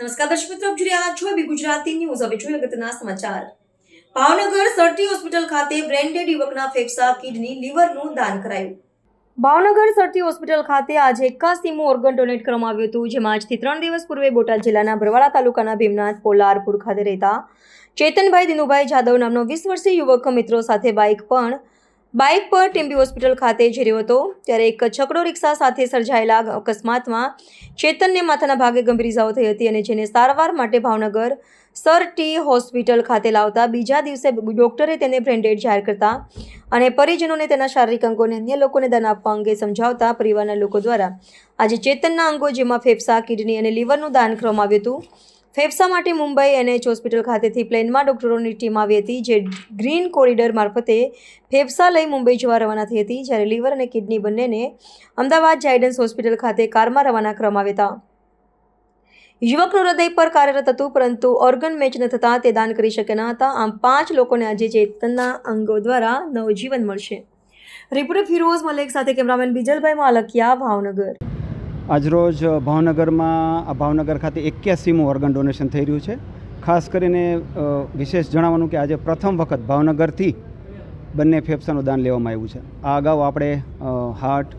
નમસ્કાર દર્શક મિત્રો જોઈ રહ્યા છો બી ગુજરાતી ન્યૂઝ. હવે જોઈએ અગત્યના સમાચાર. ભાવનગર સરટી હોસ્પિટલ ખાતે બ્રેન્ડેડ યુવકના ફેફસા કિડની લીવરનું દાન કરાયું. ભાવનગર સરટી હોસ્પિટલ ખાતે આજે એકાસીમું ઓર્ગન ડોનેટ કરવામાં આવ્યું હતું, જેમાં આજથી ત્રણ દિવસ પૂર્વે બોટાદ જિલ્લાના ભરવાડા તાલુકાના ભીમનાથ, પોલારપુર ખાતે રહેતા ચેતનભાઈ દિનુભાઈ જાદવ નામનો વીસ વર્ષીય યુવક મિત્રો સાથે બાઇક પણ બાઇક પર ટીમ્બી હોસ્પિટલ ખાતે જઈ રહ્યો હતો, ત્યારે એક છકડો રિક્ષા સાથે સર્જાયેલા અકસ્માતમાં ચેતનને માથાના ભાગે ગંભીર ઇજાઓ થઈ હતી અને જેને સારવાર માટે ભાવનગર સર ટી હોસ્પિટલ ખાતે લાવતા બીજા દિવસે ડોક્ટરે તેને બ્રેન્ડેડ જાહેર કરતા અને પરિજનોને તેના શારીરિક અંગોને અન્ય લોકોને દાન આપવા અંગે સમજાવતા પરિવારના લોકો દ્વારા આજે ચેતનના અંગો જેમાં ફેફસા, કિડની અને લીવરનું દાન કરવામાં આવ્યું હતું. ફેફસા માટે મુંબઈ એનએચ હોસ્પિટલ ખાતેથી પ્લેનમાં ડોક્ટરોની ટીમ આવી હતી, જે ગ્રીન કોરિડોર મારફતે ફેફસા લઈ મુંબઈ જવા રવાના થઈ હતી, જ્યારે લીવર અને કિડની બંનેને અમદાવાદ જાયડન્સ હોસ્પિટલ ખાતે કારમાં રવાના કરવામાં આવ્યા હતા. યુવકનું હૃદય પર કાર્યરત હતું, પરંતુ ઓર્ગન મેચ ન થતાં તે દાન કરી શક્યા ન હતા. આમ પાંચ લોકોને આજે ચેતનના અંગો દ્વારા નવજીવન મળશે. રિપોર્ટર ફિરોઝ મલેક સાથે કેમેરામેન બિજલભાઈ માલકિયા, ભાવનગર. આજરોજ ભાવનગરમાં, આ ભાવનગર ખાતે એક્યાસીમું ઓર્ગન ડોનેશન થઈ રહ્યું છે. ખાસ કરીને વિશેષ જણાવવાનું કે આજે પ્રથમ વખત ભાવનગરથી બંને ફેફસાનું દાન લેવામાં આવ્યું છે. આ અગાઉ આપણે હાર્ટ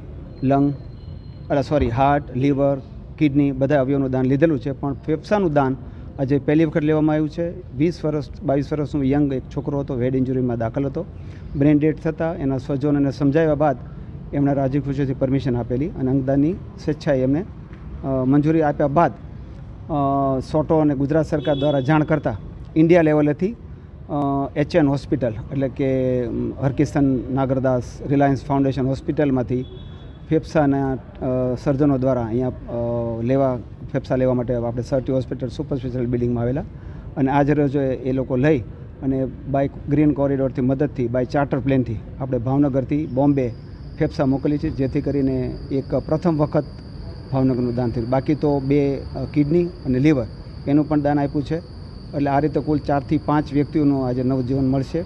લંગ અરે સોરી હાર્ટ લીવર કિડની બધા અવયવનું દાન લીધેલું છે. પણ ફેફસાનું દાન આજે પહેલી વખત લેવામાં આવ્યું છે. વીસ વર્ષ, બાવીસ વર્ષનું યંગ એક છોકરો હતો હેડ ઇન્જુરીમાં દાખલ હતો. બ્રેન ડેડ થતાં એના સ્વજનોને સમજાવ્યા બાદ એમણે રાજી ખુશીથી પરમિશન આપેલી અને અંગદાનની સ્વેચ્છાએ એમને મંજૂરી આપ્યા બાદ સોટો અને ગુજરાત સરકાર દ્વારા જાણ કરતાં ઇન્ડિયા લેવલેથી એચએન હોસ્પિટલ એટલે કે હરકિશન નાગરદાસ રિલાયન્સ ફાઉન્ડેશન હોસ્પિટલમાંથી ફેફસાના સર્જનો દ્વારા અહીંયા લેવા, ફેફસા લેવા માટે આપણે સરટી હોસ્પિટલ સુપર સ્પેશિયલ બિલ્ડિંગમાં આવેલા અને આજ રોજ એ લોકો લઈ અને બાય ગ્રીન કોરિડોરથી મદદથી, બાય ચાર્ટર પ્લેનથી આપણે ભાવનગરથી બોમ્બે ફેફસા મોકલી છે, જેથી કરીને એક પ્રથમ વખત ભાવનગરનું દાન થયું. બાકી તો બે કિડની અને લીવર. એનું પણ દાન આપ્યું છે. એટલે આ રીતે કુલ ચારથી પાંચ વ્યક્તિઓનું આજે નવજીવન મળશે.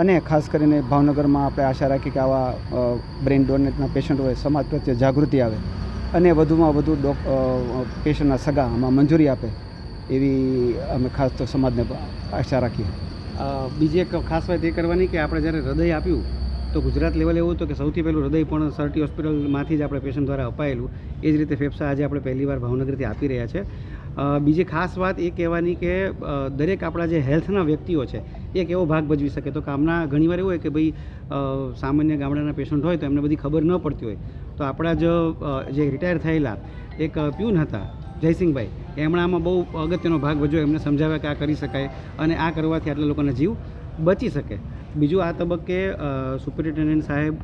અને ખાસ કરીને ભાવનગરમાં આપણે આશા રાખી કે આવા બ્રેઇન ડોનેટના પેશન્ટ હોય સમાજ પ્રત્યે જાગૃતિ આવે. અને વધુમાં વધુ ડોક પેશન્ટના સગા આમાં મંજૂરી આપે, એવી અમે ખાસ તો સમાજને આશા રાખીએ. બીજી એક ખાસ વાત એ કરવાની કે આપણે જ્યારે હૃદય આપ્યું તો ગુજરાત લેવલે એવું હતું કે સૌથી પહેલું હૃદય પણ સરટી હોસ્પિટલમાંથી જ આપણે પેશન્ટ દ્વારા અપાયેલું. એ જ રીતે ફેફસા આજે આપણે પહેલીવાર ભાવનગરથી આપી રહ્યા છે. બીજી ખાસ વાત એ કહેવાની કે દરેક આપણા જે હેલ્થના વ્યક્તિઓ છે, એક એવો ભાગ ભજવી શકે. તો કામના ઘણીવાર એવું હોય કે ભાઈ સામાન્ય ગામડાના પેશન્ટ હોય તો એમને બધી ખબર ન પડતી હોય. તો આપણા જ જે રિટાયર થયેલા એક પ્યુન હતા, જયસિંહભાઈ એમણે આમાં બહુ અગત્યનો ભાગ ભજવ્યો. એમને સમજાવ્યા કે આ કરી શકાય અને આ કરવાથી આટલા લોકોના જીવ બચી શકે. બીજું આ તબક્કે સુપરિન્ટેન્ડન્ટ સાહેબ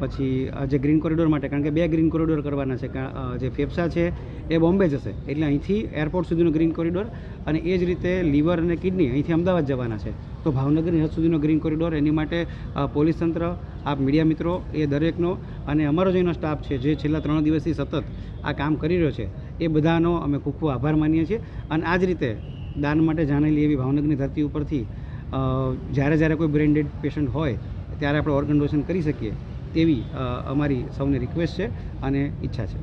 પછી જે ગ્રીન કોરિડોર માટે, કારણ કે બે ગ્રીન કોરિડોર કરવાના છે જે ફેફસા છે, એ બોમ્બે જશે. એટલે અહીંથી એરપોર્ટ સુધીનો ગ્રીન કોરિડોર અને એ જ રીતે લીવર અને કિડની અહીંથી અમદાવાદ જવાના છે. તો ભાવનગરની હદ સુધીનો ગ્રીન કોરિડોર, એની માટે પોલીસ તંત્ર, આપ મીડિયા મિત્રો, એ દરેકનો અને અમારો જે એનો સ્ટાફ છે, જે છેલ્લા ત્રણ દિવસથી સતત આ કામ કરી રહ્યો છે, એ બધાનો અમે ખૂબ ખૂબ આભાર માનીએ છીએ. અને આ જ રીતે દાન માટે જાણેલી એવી ભાવનગરની ધરતી ઉપરથી જ્યારે જ્યારે કોઈ બ્રેન્ડેડ પેશન્ટ હોય, ત્યારે આપણે ઓર્ગન ડોનેશન કરી શકીએ તેવી અમારી સૌને રિક્વેસ્ટ છે અને ઈચ્છા છે.